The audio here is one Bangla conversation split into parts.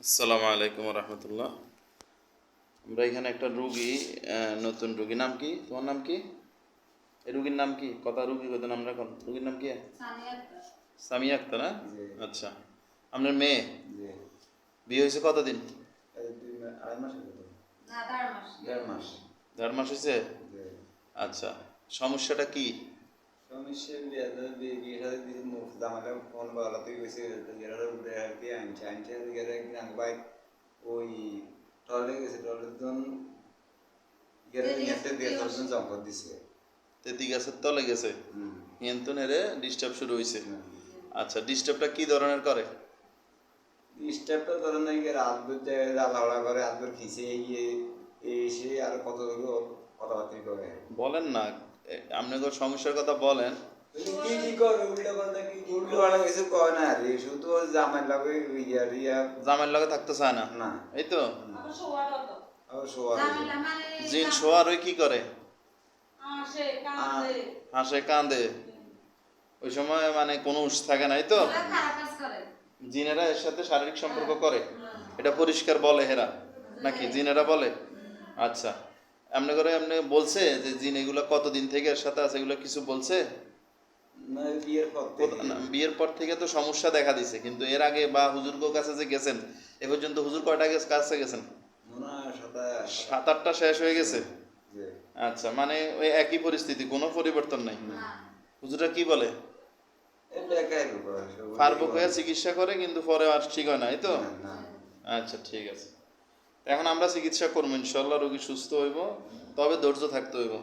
আসসালামু আলাইকুম রহমতুল্লাহ আমরা এখানে একটা রুগী নতুন রুগী। নাম কি? তোমার নাম কি? এই রুগীর নাম কি? কথা রুগী কত নাম রাখুন রুগীর নাম কি? সামিয়া আক্তার। না আচ্ছা। আপনার মেয়ে? জি। বিয়ে হয়েছে কতদিন? দেড় মাস। হয়েছে? আচ্ছা। সমস্যাটা কি? সমস্যা বিয়ে বিয়ে বিয়ে সাথে দিদি মুখ ফোন গেছে উপরে আর কি আনছে গেরে গ্রাং বাই ওই টলে গেছে টলের জন গেরে কি দিছে তেতি গাছের তলে গেছে ডিস্টার্ব শুরু হয়েছে আচ্ছা ডিস্টার্বটা কি ধরনের করে গেলে আদবুর জায়গায় করে আদবুর খিসে গিয়ে এসে আর কত কথাবার্তা করে বলেন না আপনাদের সমস্যার কথা বলেন। কি কি করে উল্টো পাল্টা কি কি উল্টো পাল্টা কিছু কয় না রে শুধু জামাই লাগে রিয়া। জামের লগে থাকতে চায় না? না। এই তো? মানে জিন শোয়ার ওই কি করে? আসে কাঁদে হাসে কাঁদে ওই সময় মানে কোনো উস থাকে নাই তো? জিনেরা এর সাথে শারীরিক সম্পর্ক করে? এটা পরিষ্কার বলে হেরা? নাকি জিনেরা বলে? আচ্ছা। এমনি করে এমনি বলছে যে জিন এগুলো কতদিন থেকে এর সাথে আছে এগুলো কিছু বলছে? না বিয়ের পর বিয়ের পর থেকে তো সমস্যা দেখা দিছে কিন্তু এর আগে বা হুজুরগো কাছে যে গেছেন এ পর্যন্ত হুজুর কয়টা গেছে কাছে গেছেন? সাত আটটা। শেষ হয়ে গেছে? আচ্ছা মানে ওই একই পরিস্থিতি কোনো পরিবর্তন নাই? না। হুজুরা কি বলে? ফারবুক হয়ে চিকিৎসা করে কিন্তু পরে আর ঠিক হয় না এই তো? আচ্ছা ঠিক আছে। এখন আমরা চিকিৎসা করব ইনশাল্লাহ রোগী সুস্থ হইব তবে ধৈর্য থাকতে হইব।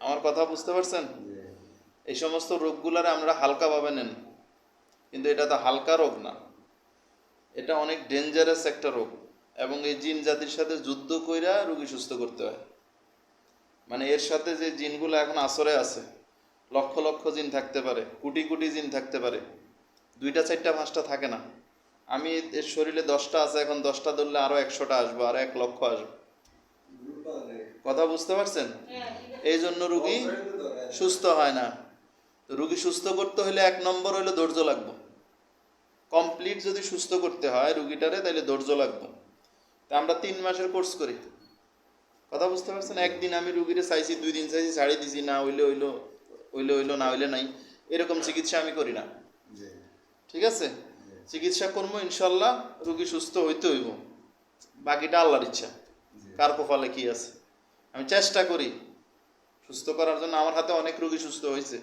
আমার কথা বুঝতে পারছেন? এই সমস্ত রোগগুলারে আমরা হালকাভাবে নেন কিন্তু এটা তো হালকা রোগ না। এটা অনেক ডেঞ্জারাস একটা রোগ এবং এই জিন জাতির সাথে যুদ্ধ কইরা রোগী সুস্থ করতে হয়। মানে এর সাথে যে জিনগুলো এখন আসরে আছে লক্ষ লক্ষ জিন থাকতে পারে কোটি কোটি জিন থাকতে পারে দুইটা চারটা পাঁচটা থাকে না। আমি এর শরীরে দশটা আছে এখন দশটা ধরলে আরও একশোটা আসব আর এক লক্ষ আসব। কথা বুঝতে পারছেন? এই জন্য রুগী সুস্থ হয় না। রুগী সুস্থ করতে হলে এক নম্বর হলো ধৈর্য লাগবে। কমপ্লিট যদি সুস্থ করতে হয় রুগীটারে তাহলে ধৈর্য লাগবে। তা আমরা তিন মাসের কোর্স করি। কথা বুঝতে পারছেন? একদিন আমি রুগীরে চাইছি দুই দিন চাইছি ছাড়ি দিছি না হইলে হইল হইলে হইল না হইলে নাই। এরকম চিকিৎসা আমি করি না। ঠিক আছে? চিকিৎসা করব ইনশাল্লাহ রুগী সুস্থ হইতে হইব। বাকিটা আল্লাহর ইচ্ছা। কার কপালে কি আছে? আমি চেষ্টা করি সুস্থ করার জন্য। আমার হাতে অনেক রুগী সুস্থ হয়েছে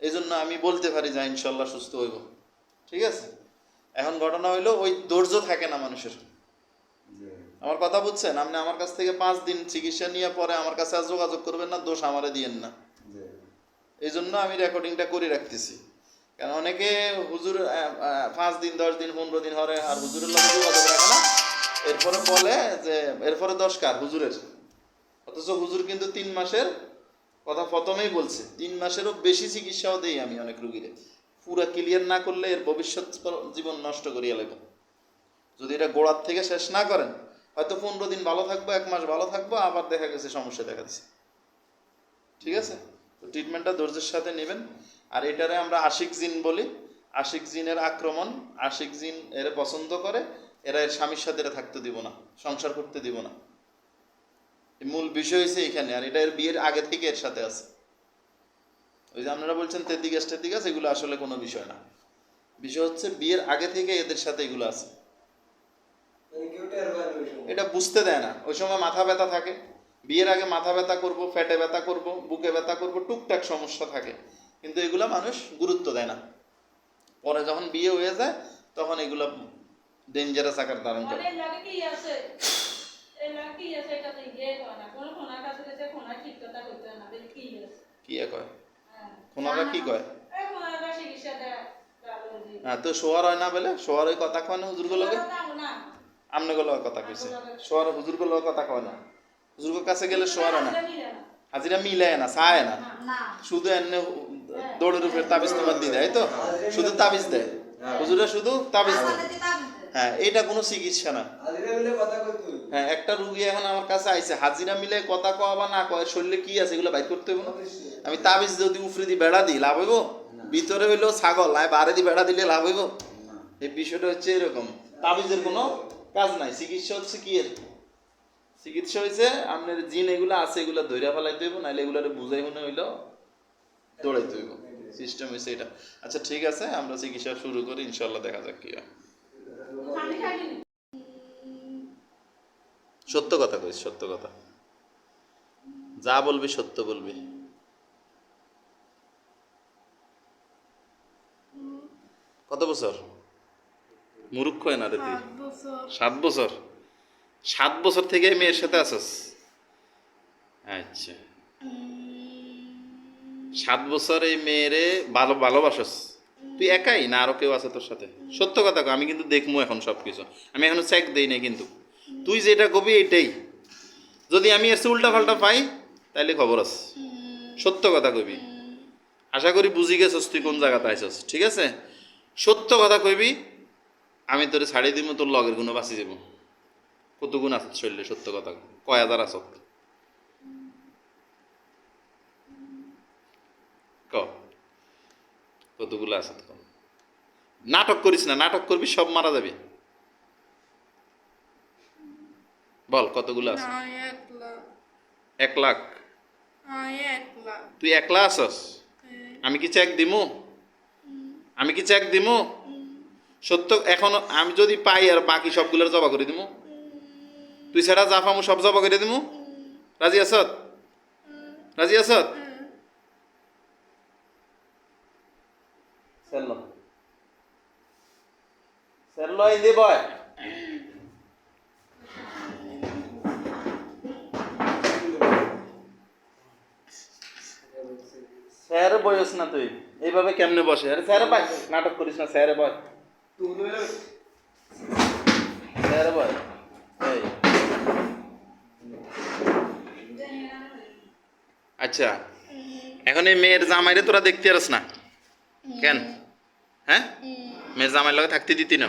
এই জন্য আমি বলতে পারি যে ইনশাল্লাহ সুস্থ হইব। ঠিক আছে? এখন ঘটনা হইল ওই ধৈর্য থাকে না মানুষের। আমার কথা বুঝছেন? আপনি আমার কাছ থেকে পাঁচ দিন চিকিৎসা নিয়ে পরে আমার কাছে আর যোগাযোগ করবেন না দোষ আমারে দিয়েন না। এই জন্য আমি রেকর্ডিংটা করে রাখতেছি। কারণ অনেকে হুজুর পাঁচ দিন, দশ দিন, পনেরো দিন হরে, আর হুজুরের লোক যোগাযোগ রাখে না। এরপরে বলে যে, এরপরে দশ কার হুজুরের? অথচ হুজুর কিন্তু তিন মাসের কথা প্রথমেই বলছে। তিন মাসেরও বেশি চিকিৎসাও দেই আমি অনেক রুগীরে। পুরা ক্লিয়ার না করলে এর ভবিষ্যৎ জীবন নষ্ট করিয়া লাগবে যদি এটা গোড়ার থেকে শেষ না করেন, হয়তো পনেরো দিন ভালো থাকব, এক মাস ভালো থাকব, আবার দেখা গেছে সমস্যা দেখা দিচ্ছে ঠিক আছে? তো ট্রিটমেন্টটা ধৈর্যের সাথে নেবেন। আর এটারে আমরা আশিক জিন বলি। আশিক জিনের আক্রমণ আশিক জিন এর পছন্দ করে এরা এর স্বামীর সাথে এরা থাকতে দিব না সংসার করতে দিব না। মূল বিষয় হচ্ছে এখানে আর এটা এর বিয়ের আগে থেকে এর সাথে আছে। ওই যে আপনারা বলছেন তেতি গ্যাস এগুলো আসলে কোনো বিষয় না। বিষয় হচ্ছে বিয়ের আগে থেকে এদের সাথে এগুলো আছে। এটা বুঝতে দেয় না। ওই সময় মাথা ব্যথা থাকে। বিয়ের আগে মাথা ব্যথা করব পেটে ব্যথা করব বুকে ব্যথা করব টুকটাক সমস্যা থাকে। কিন্তু এগুলা মানুষ গুরুত্ব দেয় না। পরে যখন বিয়ে হয়ে যায় তখন এগুলা ডেঞ্জারাস আকার ধারণ করে। কি লাগে কি ইয়ে কয় হ্যাঁ ওনারা কি কয়? হ্যাঁ। তো শোয়ার হয় না বলে? শোয়ার ওই কথা কয় না হুজুরগুলো লগে? না। আমনেগুলো কথা কইছে। শোয়ার হুজুরগুলো কথা কয় না। হুজুরগুলোর কাছে গেলে শোয়ার হয় না। হাজিরা মিলায় না চায় না। না। শুধু এমনি দৌড়ের উপরে তাবিজ তোমার দিয়ে দেয় তো? শুধু তাবিজ দেয়। হুজুরে শুধু তাবিজ দেয়। হ্যাঁ এটা কোনো চিকিৎসা না। আদিরা মিলে কথা কই তুই হ্যাঁ একটা রুগী এখন আমার কাছে আইছে হাজিরা মিলে কথা কওয়া বা না কয় শরীরে কি আছে এগুলো বাইর করতে হবে না। আমি তাবিজ যদি উফরে দি বেড়া দিই লাভ হইব? ভিতরে হইল ছাগল বারে দি বেড়া দিলে লাভ হইব? এই বিষয়টা হচ্ছে এরকম। তাবিজের কোনো কাজ নাই। চিকিৎসা হচ্ছে কি এর? চিকিৎসা হয়েছে আপনার জিন এগুলো আছে এগুলো ধৈর্য ফেলাইতে হইব নাহলে এগুলো বুঝাই মনে হইল। দৌড়াইতে হইব সিস্টেম হয়েছে এটা। আচ্ছা ঠিক আছে আমরা চিকিৎসা শুরু করি ইনশাল্লাহ দেখা যাক কি হয়। সত্য কথা কইস সত্য কথা। যা বলবি সত্য বলবি। কত বছর? মুরুক্ষ না রে তুই। সাত বছর। সাত বছর? থেকে মেয়ের সাথে আছস? আচ্ছা। সাত বছর এই মেয়েরে ভালো, ভালোবাসস। তুই একাই না আরও কেউ আছে তোর সাথে? সত্য কথা আমি কিন্তু দেখব এখন সব কিছু আমি এখনও চেক দেই নাই কিন্তু। তুই যেটা কবি এটাই। যদি আমি এসে উল্টা পাল্টা পাই, তাইলে খবর আছে। সত্য কথা কবি। আশা করি বুঝি গেছস তুই কোন জায়গাতে আইসস ঠিক আছে? সত্য কথা কইবি আমি তোরে ছাড়ি দিব তোর লগের গুণ বাঁচি যাব কত গুণ আছে শরীরে, সত্য কথা কয় হাজার আসত কতগুলো আছে নাটক করিস না নাটক করবি সব মারা যাবে। বল কতগুলো আছে? এক লাখ। তুই একলা আছস? আমি কি চেক দিমু? আমি কি চেক দিমু? সত্য এখন আমি যদি পাই আর বাকি সবগুলোর জবা করে দিমু? তুই সেটা পামু সব জবা করে দিমু? রাজি আছত রাজি আছত এই দে বয়। স্যার বয়স না তুই। এইভাবে কেমনে বসে? আরে স্যার ভাই নাটক করিস না স্যারে বয়। স্যারে বয় এই। আচ্ছা এখন এই মেয়ের জামাইরে তোরা দেখতে পারস না? কেন? হ্যাঁ? মেয়ের জামাইয়ের লগে থাকতে দিতি না।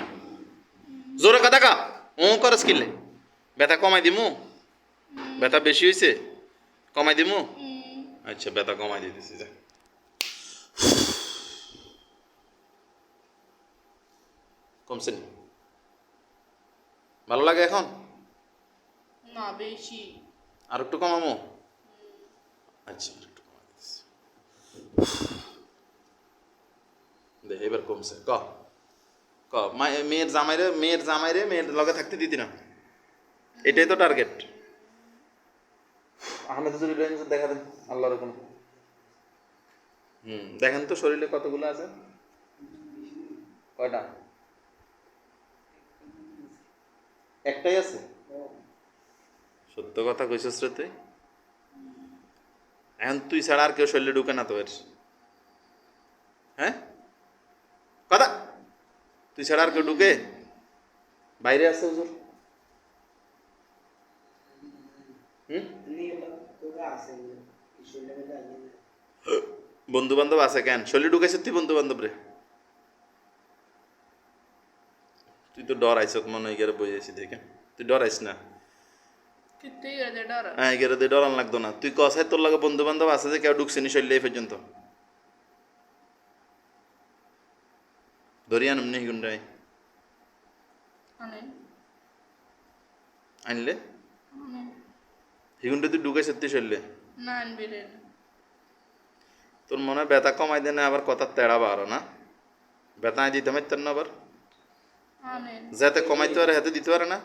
জোরে কথা কা। ও করস কিনলে ব্যথা কমাই দিমু? ব্যথা বেশি হয়েছে কমাই দিমু? আচ্ছা ব্যথা কমাই দিতেছি যা। কমছে ভালো লাগে এখন? না বেশি। আর একটু কমামো? আচ্ছা একটু কমাই দিতেছি। দে এবার কমছে। ক? ক মেয়ের জামাইরে মেয়ের জামাইরে মেয়ের লগে থাকতে দিতি না। এটাই তো টার্গেট আহমেদ হুজুর ইব্রাহিম দেখা দেন আল্লাহর কোন হুম দেখেন তো শরীরে কতগুলো আছে। কয়টা? একটাই আছে? সত্য কথা কইছিস রে তুই। এখন তুই ছাড়া আর কেউ শরীরে ঢুকে না তো এর হ্যাঁ? কথা তুই ছাড়া আর কেউ ঢুকে? বাইরে আছে হুজুর। বন্ধু বান্ধব আছে কেন? শরীরে ঢুকেছে তুই বন্ধু বান্ধব রে। তুই তো ডর আইস মনে হয় গেলে বই আছি দেখে। তুই ডর আইস না হ্যাঁ তুই ডরান লাগতো না। তুই কসাই তোর লাগে বন্ধু বান্ধব আছে যে কেউ ঢুকছে নি শরীরে এই পর্যন্ত? ধরিয়ান এমনি হিগুন্ডাই আনেন। আনলে? হিগুন্ডে তুই না আনবি রে। তোর মনে হয় ব্যথা কমাই দেনে আবার কথা তেড়া বারো না? ব্যথা দিতে পারতেন না আবার? যাতে কমাইতে পারে হাতে দিতে পারে না?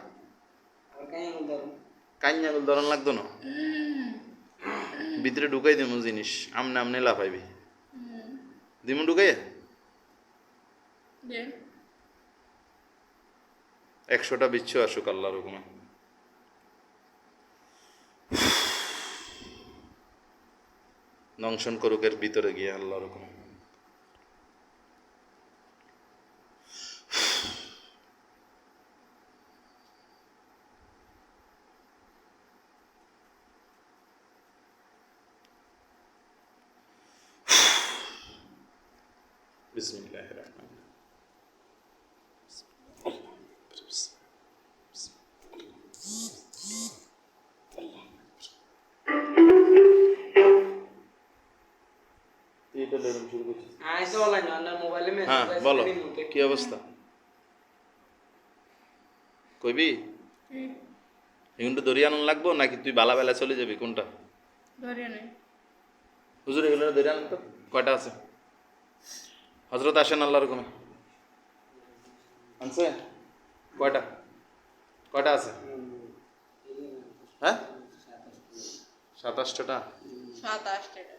কাইয়া ধরন। লাগতো না? ভিতরে ঢুকাই দিমু জিনিস আমনে আমনে লাফাইবি। দিমু ঢুকাই দেন একশোটা বিচ্ছু আসুক আল্লাহর হুকুমে। দংশন করুক এর ভিতরে গিয়ে আল্লাহর হুকুমে। হ্যাঁ বলো কি অবস্থা? কইবি? এগুলো দরিয়া লাগবো নাকি তুই বালা বেলা চলে যাবি? কোনটা? হুজুর এগুলো দরিয়া আনন্দ তো কয়টা আছে? হজরত আসেন আল্লাহর কোনো আনছে? কয়টা? কয়টা আছে? হ্যাঁ? সাতাশটা। সাত আটটা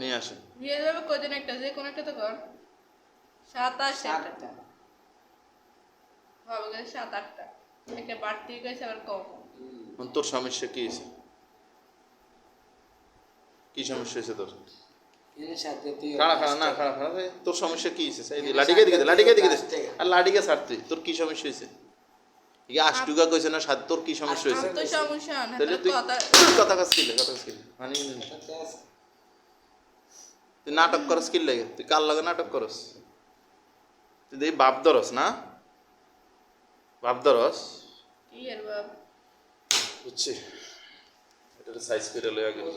নিয়ে আসেন। বিয়ে যাবে কদিন একটা? যে কোনো একটা তো কর। সাত আট সাতটা। হবে গেছে সাত আটটা। একটা বাড়তি গেছে আবার কম। তোর সমস্যা কি হয়েছে? কি সমস্যা হয়েছে তোর? খাড়া খাড়া না খাড়া খাড়া তোর সমস্যা কি হয়েছে? লাঠিকে দিকে লাঠিকে দিকে আর লাঠিকে ছাড় তুই। তোর কি সমস্যা হয়েছে? ইয়ে আষ্টুকা কইছে না সাত তোর কি সমস্যা হয়েছে? তো সমস্যা না তাহলে তাহলে তুই কথা। কথা কাজ কথা কাজ মানে তুই নাটক করস কি লাগে? তুই কার লগে নাটক করস? তুই দেখি বাপ ধরস না? বাপ ধরস? বুঝছি। এটা সাইজ করে লইয়া গেল।